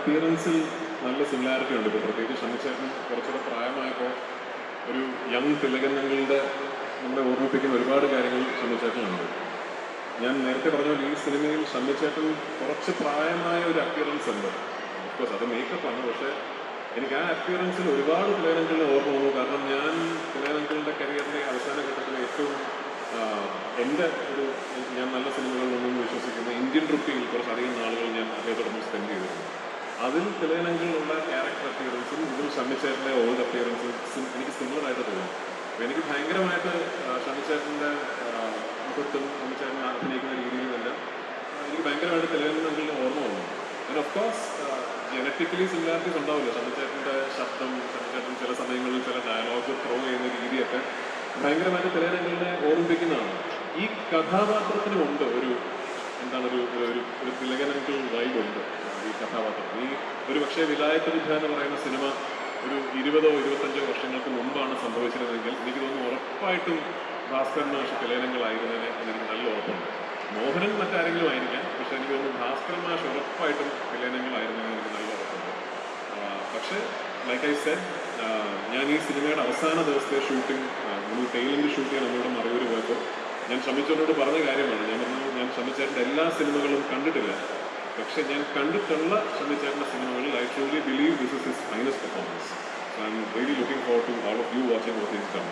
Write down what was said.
അപ്പിയറൻസിൽ നല്ല സിമിലാരിറ്റി ഉണ്ട് ഇപ്പോൾ പ്രത്യേകിച്ച് ഷമിച്ചേട്ടൻ കുറച്ചുകൂടെ പ്രായമായപ്പോൾ ഒരു യങ് തിലകന്നങ്ങളുടെ നമ്മളെ ഓർമ്മിപ്പിക്കുന്ന ഒരുപാട് കാര്യങ്ങൾ ഷമിച്ചേട്ടനുണ്ട് ഞാൻ നേരത്തെ പറഞ്ഞ പോലെ ഈ സിനിമയിൽ ഷമ്മിച്ചേട്ടൻ കുറച്ച് പ്രായമായ ഒരു അപ്പിയറൻസ് ഉണ്ട്. ഓഫ്കോഴ്സ് അത് മേക്കപ്പ് ആണ് പക്ഷേ എനിക്ക് ആ അപ്പിയറൻസിൽ ഒരുപാട് തിലകനങ്ങളിൽ ഓർമ്മ വന്നു. കാരണം ഞാൻ തിലകനങ്ങളുടെ കരിയറിന്റെ അവസാന ഘട്ടത്തിൽ ഏറ്റവും എന്റെ ഒരു ഞാൻ നല്ല സിനിമകളിൽ നിന്നും വിശ്വസിക്കുന്ന ഇന്ത്യൻ റുപ്പിയിൽ കുറച്ചധികം നാളുകൾ ഞാൻ അദ്ദേഹത്തോടൊപ്പം സ്പെൻഡ് ചെയ്തിരുന്നു അതിൽ തിലേനങ്ങളിലുള്ള ക്യാരക്ടർ അപ്പിയറൻസും ഇതിൽ ഷമ്മിച്ചേട്ടന്റെ ഓൾഡ് അപ്പിയറൻസും എനിക്ക് സിമിലർ ആയിട്ട് തോന്നി അപ്പോൾ എനിക്ക് ഭയങ്കരമായിട്ട് ഷമ്മിച്ചേട്ടന്റെ മുഖത്തും ഷമ്മിച്ചേട്ടൻ അഭിനയിക്കുന്ന രീതിയിലുമെല്ലാം എനിക്ക് ഭയങ്കരമായിട്ട് തിലേനങ്ങളിൽ ഓർമ്മ തോന്നുന്നു and of course genetically similarities ഉണ്ടാവില്ല. ഷമ്മിച്ചേട്ടന്റെ ശബ്ദം ഷമ്മിച്ചേട്ടൻ ചില സമയങ്ങളിൽ ചില ഡയലോഗ് ത്രോ ചെയ്യുന്ന രീതിയൊക്കെ ഭയങ്കരമായിട്ട് തിലേനങ്ങളിനെ ഓർമ്മിപ്പിക്കുന്നതാണ്. ഈ കഥാപാത്രത്തിനുമുണ്ട് ഒരു എന്താണ് ഒരു ഒരു ഒരു തിലകനങ്ങൾ വൈബ് ഉണ്ട് ഈ കഥാപാത്രം ഈ ഒരു പക്ഷേ വിലായക വിധ എന്ന് പറയുന്ന സിനിമ ഒരു ഇരുപതോ ഇരുപത്തഞ്ചോ വർഷങ്ങൾക്ക് മുമ്പാണ് സംഭവിച്ചിരുന്നതെങ്കിൽ എനിക്ക് തോന്നുന്നു ഉറപ്പായിട്ടും ഭാസ്കർ മാഷ് കലേനങ്ങളായിരുന്നതിന് എനിക്ക് നല്ല ഉറപ്പുണ്ട്. മോഹനൻ മറ്റാരെങ്കിലും ആയിരിക്കാം പക്ഷെ എനിക്ക് തോന്നുന്നു ഭാസ്കർ മാഷ് ഉറപ്പായിട്ടും കലേനങ്ങളായിരുന്നതിന് എനിക്ക് നല്ല ഉറപ്പുണ്ട്. പക്ഷേ ലൈക്ക് ഐ സെഡ് ഞാൻ ഈ സിനിമയുടെ അവസാന ദിവസത്തെ ഷൂട്ടിംഗ് നമ്മൾ ടൈലിന്റെ ഷൂട്ട് ചെയ്യാൻ നമ്മളിവിടെ മറയൂർ പോയപ്പോൾ ഞാൻ ശ്രമിച്ചവരോട് പറഞ്ഞ കാര്യമാണ്. ഞാൻ പറഞ്ഞു ഞാൻ ശ്രമിച്ചേട്ടന്റെ എല്ലാ സിനിമകളും കണ്ടിട്ടില്ല. പക്ഷെ ഞാൻ കണ്ടിട്ടുള്ള ശ്രമിച്ചേട്ടന്റെ സിനിമകളിൽ I truly believe this is his finest performance I'm really looking for to all of you watching what is done